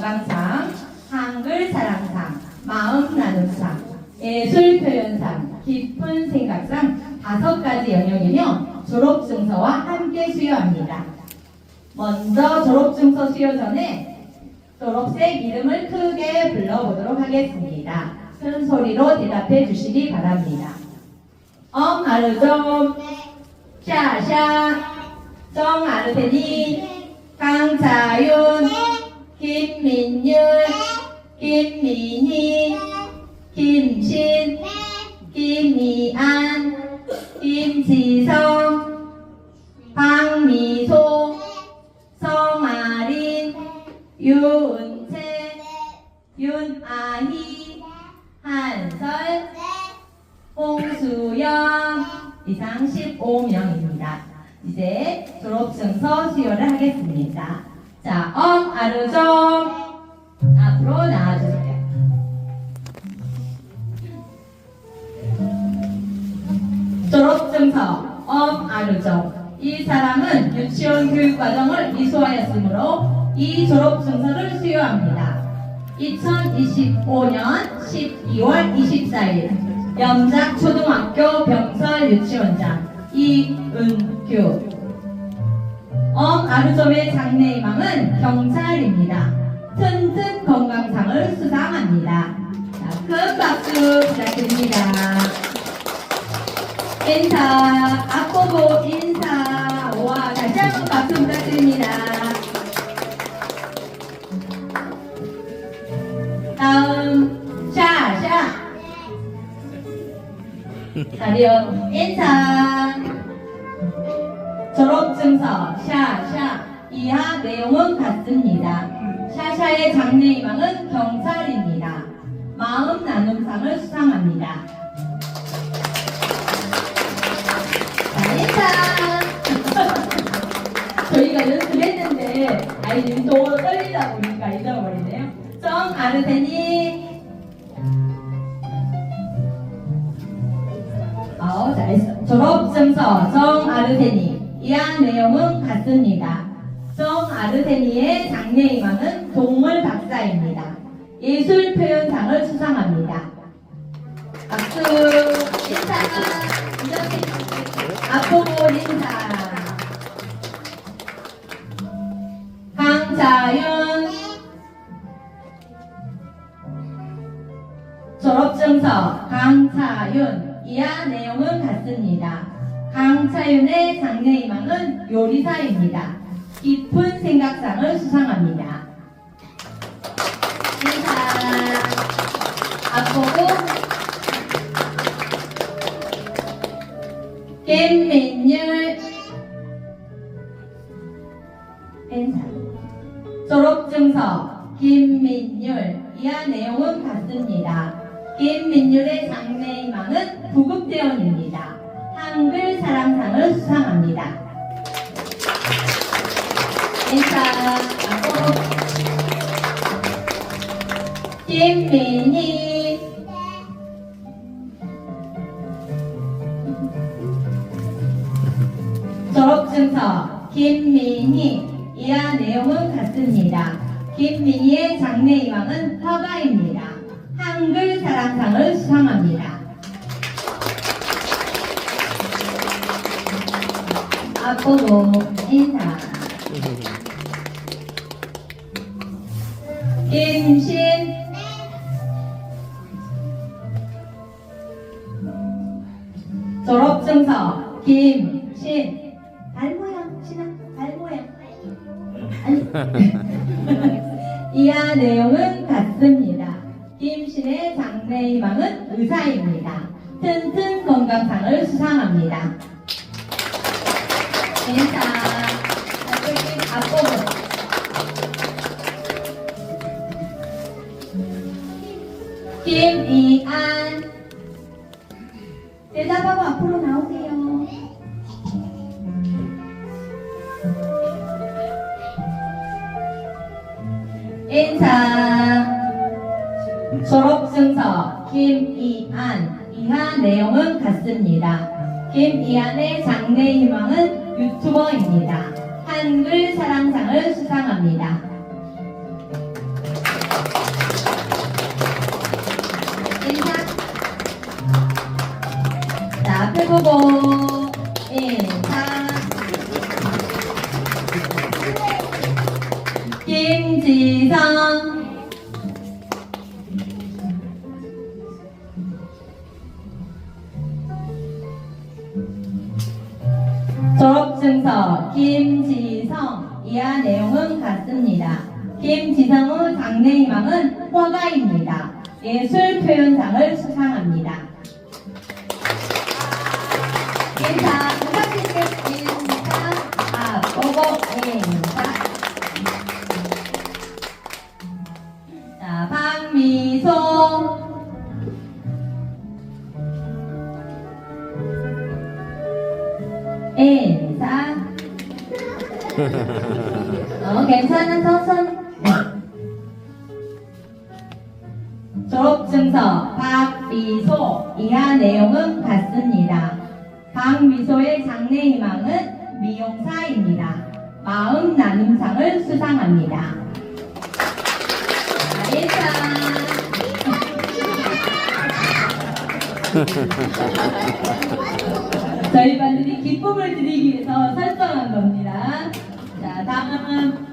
건강상, 한글 사랑상, 마음 나눔상, 예술 표현상, 깊은 생각상 다섯 가지 영역이며 졸업 증서와 함께 수여합니다. 먼저 졸업 증서 수여 전에 졸업생 이름을 크게 불러보도록 하겠습니다. 큰 소리로 대답해 주시기 바랍니다. 엄 아르좀 샤샤 정 아르테니 강자윤 김민율 김민희 김신 김미안 김지성 박미소 성아린 유은채 윤아희 한설 홍수영 이상 15명입니다. 이제 졸업증서 수여를 하겠습니다. 자, 엄 아르정 앞으로 나와주세요. 졸업증서 엄 아르정 이 사람은 유치원 교육 과정을 이수하였으므로 이 졸업증서를 수여합니다. 2025년 12월 24일 염작초등학교 병설 유치원장 이은규 엄 아르점의 장래희망은 경찰입니다. 튼튼 건강상을 수상합니다. 자, 큰 박수 부탁드립니다. 인사, 앞보고 인사. 와, 다시 한번 박수 부탁드립니다. 다음, 샤, 샤. 다리요, 인사. 졸업증서, 샤, 샤. 이하 내용은 같습니다. 샤샤의 장래희망은 경찰입니다. 마음 나눔상을 수상합니다. 자, 인사. 저희가 연습했는데 아이들이 또 떨리다 보니까 잊어버리네요. 정 아르테니. 어, 잘했어. 졸업증서 정 아르테니. 이한 내용은 같습니다. 정 아르테니의 장래희망은 동물 박사입니다. 예술 표현상을 수상합니다. 박수. 인사. 앞보고 인사. 강자윤 졸업증서 강차윤 이하 내용은 같습니다. 강차윤의 장래희망은 요리사입니다. 깊은 생각상을 수상합니다. 인사 앞보고 김민율 인사 졸업증서 김민율 이하 내용은 같습니다. 김민율의 장래희망은 구급대원입니다. 한글 상을 수상합니다. 인사 김민희 졸업증서 김민희 이하 내용은 같습니다. 김민희의 장래희망은 화가입니다. 한글 사랑상을 수상합니다. 앞으로 인사. 김신 졸업증서 김신 발 모양 신아 발 모양 아니 이하 내용은 같습니다. 김신의 장래희망은 의사입니다. 튼튼 건강상을 수상합니다. 인사 어떻게 앞보고 김이안 대답하고 앞으로 나오세요. 인사 졸업증서 김이안 이하 내용은 같습니다. 김이안의 장래 희망은 유 졸업 증서 박미소 이하 내용은 같습니다. 박미소의 장래 희망은 미용사입니다. 마음 나눔상을 수상합니다. 저희 반들이 기쁨을 드리기 위해서 설정한 겁니다. 자, 다음은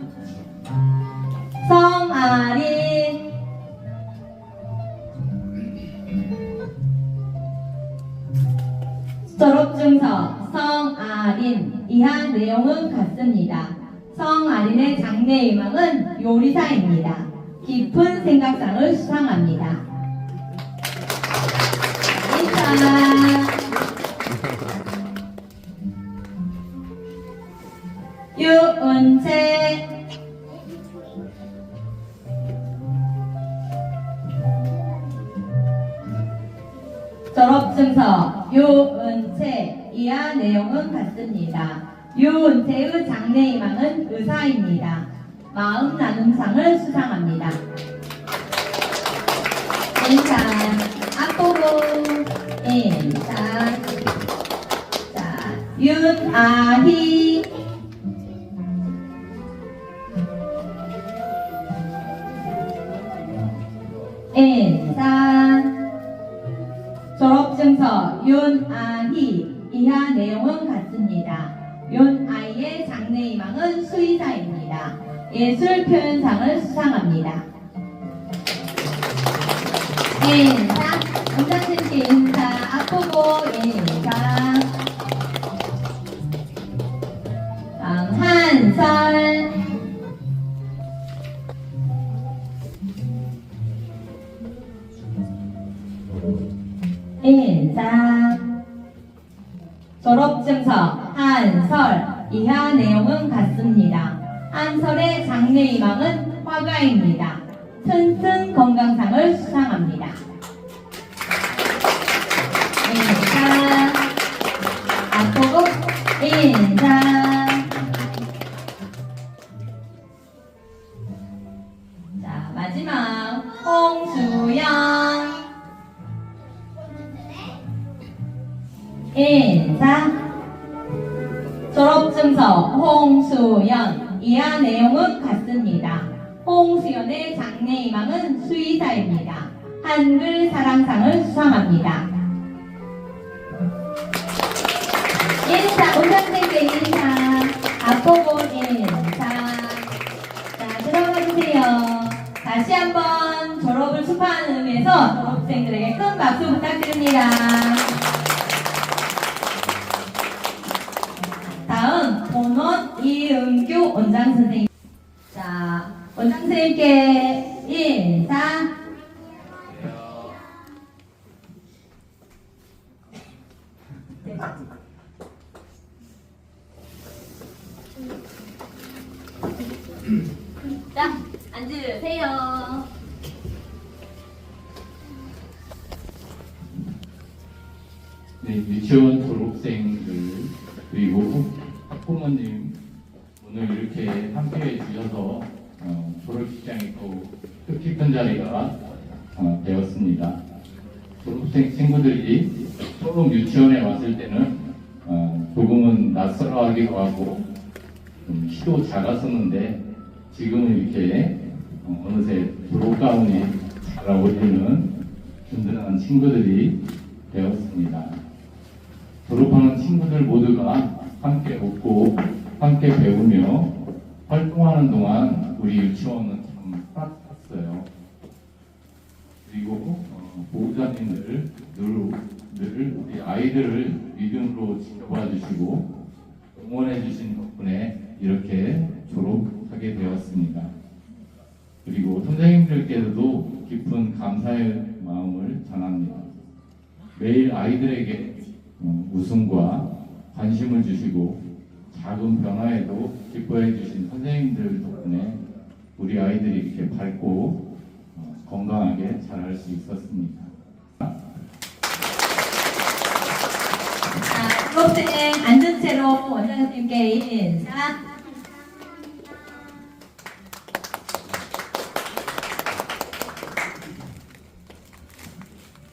내용은 같습니다. 성 아린의 장래 희망은 요리사입니다. 깊은 생각상을 수상합니다. 유은채 졸업증서 유은채 이하 내용은 같습니다. 유은채의 장래희망은 의사입니다. 마음 나눔상을 수상합니다. 인사 앞보고 인사 자 윤아희 인사 졸업증서 윤아희 이하 내용은 같습니다. 윤아희의 장래희망은 수의사입니다. 예술 표현상을 수상합니다. 인사 원장님께 인사 1사 졸업증서 홍수연 이하 내용은 같습니다. 홍수연의 장래희망은 수의사입니다. 한글 사랑상을 수상합니다. 인사 운전생들 인사 앞보고 인사 자 들어가 주세요. 다시 한번 졸업을 축하하는 의미에서 졸업생들에게 큰 박수 부탁드립니다. 다음 본원 이은규 원장 선생님. 자 원장 선생님께 인사. 자 앉으세요. 네, 유치원 졸업생들 그리고 학부모님 오늘 이렇게 함께해 주셔서 어, 졸업식장이 또 뜻깊은 자리가 어, 되었습니다. 졸업생 친구들이 처음 유치원에 왔을 때는 어, 조금은 낯설어하기도 하고 좀 키도 작았었는데 지금은 이렇게 어, 어느새 졸업 가운이 잘 어울리는 든든한 친구들이 되었습니다. 졸업하는 친구들 모두가 함께 웃고 함께 배우며 활동하는 동안 우리 유치원은 참 따뜻했어요. 그리고 어, 보호자님들 늘, 늘 우리 아이들을 믿음으로 지켜봐 주시고 응원해 주신 덕분에 이렇게 졸업하게 되었습니다. 그리고 선생님들께서도 깊은 감사의 마음을 전합니다. 매일 아이들에게 어, 웃음과 관심을 주시고 작은 변화에도 기뻐해 주신 선생님들 덕분에 우리 아이들이 이렇게 밝고 어, 건강하게 자랄 수 있었습니다. 자, 졸업생 앉은 채로 원장 선생님께 인사.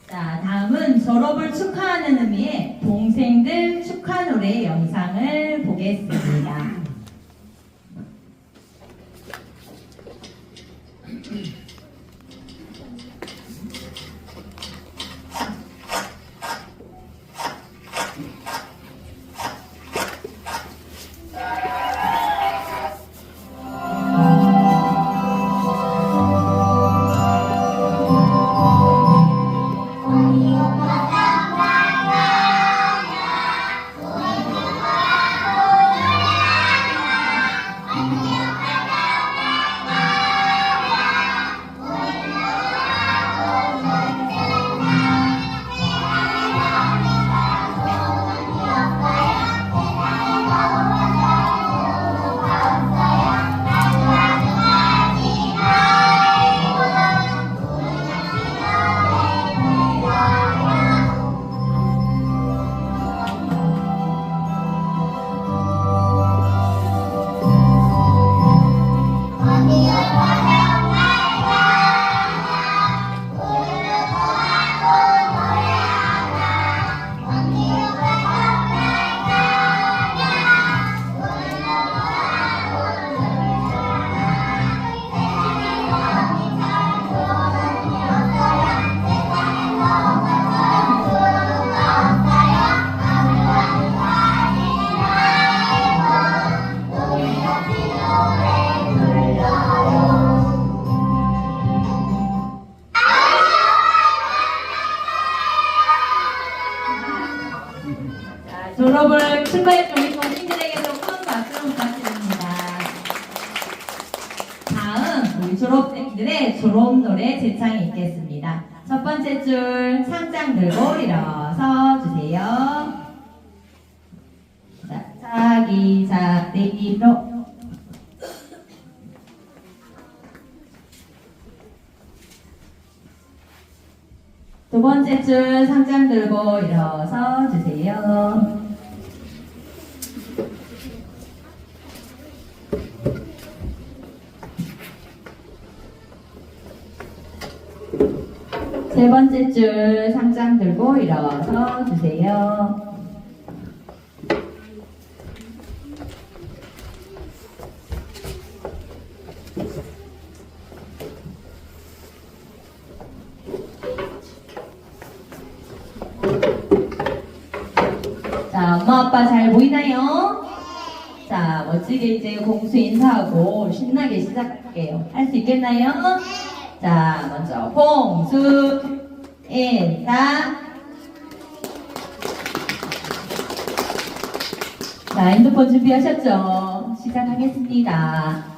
자, 다음은 졸업을 축하하는 의미의 동생들 축하 노래 영상을 보겠습니다. 자, 졸업을 축하해 준 우리 동생들에게도 큰 박수 부탁드립니다. 다음 우리 졸업생들의 졸업 노래 제창이 있겠습니다. 첫 번째 줄 상장 들고 일어서 주세요. 두 번째 줄 상장 들고 일어서 주세요. 세 번째 줄 상장 들고 일어서 주세요. 자, 엄마 아빠 잘 보이나요? 자, 멋지게 이제 공수 인사하고 신나게 시작할게요. 할 수 있겠나요? 자, 먼저 공수 인사. 자, 핸드폰 준비하셨죠? 시작하겠습니다.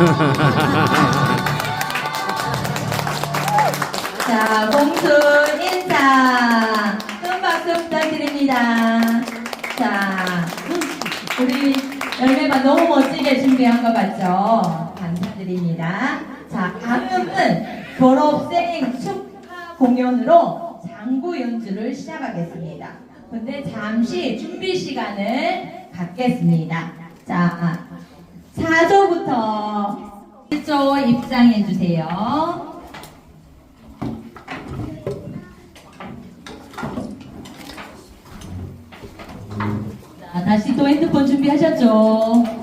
자, 공수 인사. 큰 박수 부탁드립니다. 자, 우리 열매만 너무 멋지게 준비한 것 같죠? 감사드립니다. 자, 다음은 졸업생 축하 공연으로 장구 연주를 시작하겠습니다. 근데 잠시 준비 시간을 갖겠습니다. 자, 4조부터 1조 입장해 주세요. 자, 다시 또 핸드폰 준비하셨죠?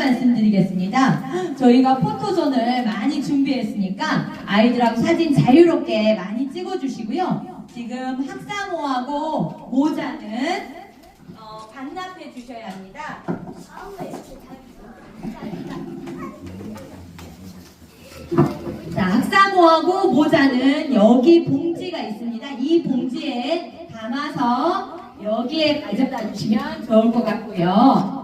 말씀드리겠습니다. 저희가 포토존을 많이 준비했으니까 아이들하고 사진 자유롭게 많이 찍어주시고요. 지금 학사모하고 모자는 어, 반납해 주셔야 합니다. 자, 학사모하고 모자는 여기 봉지가 있습니다. 이 봉지에 담아서 여기에 가져다 주시면 좋을 것 같고요.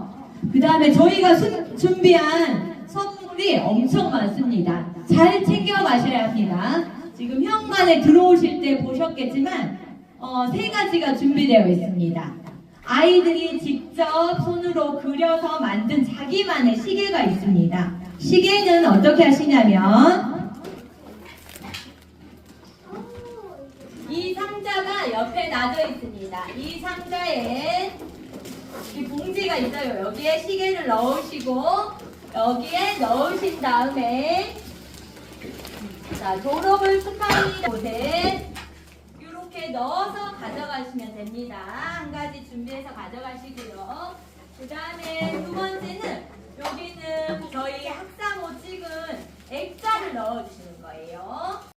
그 다음에 저희가 수- 준비한 선물이 엄청 많습니다. 잘 챙겨 가셔야 합니다. 지금 현관에 들어오실 때 보셨겠지만 어, 세 가지가 준비되어 있습니다. 아이들이 직접 손으로 그려서 만든 자기만의 시계가 있습니다. 시계는 어떻게 하시냐면 이 상자가 옆에 놔져 있습니다. 이 상자에 이 봉지가 있어요. 여기에 시계를 넣으시고 여기에 넣으신 다음에 자 졸업을 축하하는 곳에 이렇게 넣어서 가져가시면 됩니다. 한 가지 준비해서 가져가시고요. 그 다음에 두 번째는 여기는 저희 학사모 찍은 액자를 넣어주시는 거예요.